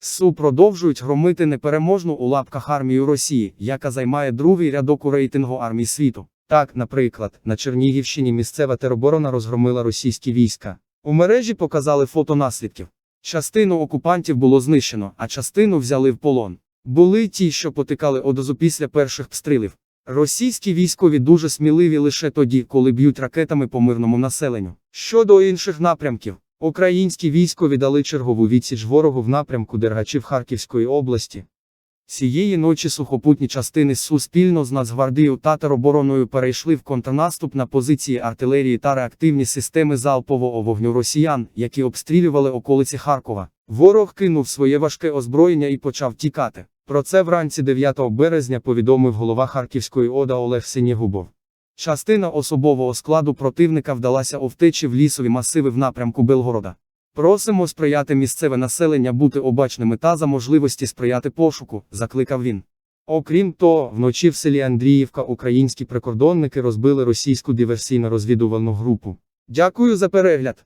СУ продовжують громити непереможну у лапках армію Росії, яка займає другий рядок у рейтингу армій світу. Так, наприклад, на Чернігівщині місцева тероборона розгромила російські війська. У мережі показали фото наслідків. Частину окупантів було знищено, а частину взяли в полон. Були ті, що потикали одразу після перших обстрілів. Російські військові дуже сміливі лише тоді, коли б'ють ракетами по мирному населенню. Щодо інших напрямків, українські військові дали чергову відсіч ворогу в напрямку Дергачів Харківської області. Цієї ночі сухопутні частини СУ спільно з Нацгвардією та теробороною перейшли в контрнаступ на позиції артилерії та реактивні системи залпового вогню росіян, які обстрілювали околиці Харкова. Ворог кинув своє важке озброєння і почав тікати. Про це вранці 9 березня повідомив голова Харківської ОДА Олег Синєгубов. Частина особового складу противника вдалася у втечі в лісові масиви в напрямку Белгорода. Просимо сприяти місцеве населення бути обачними та за можливості сприяти пошуку, закликав він. Окрім того, вночі в селі Андріївка українські прикордонники розбили російську диверсійно-розвідувальну групу. Дякую за перегляд.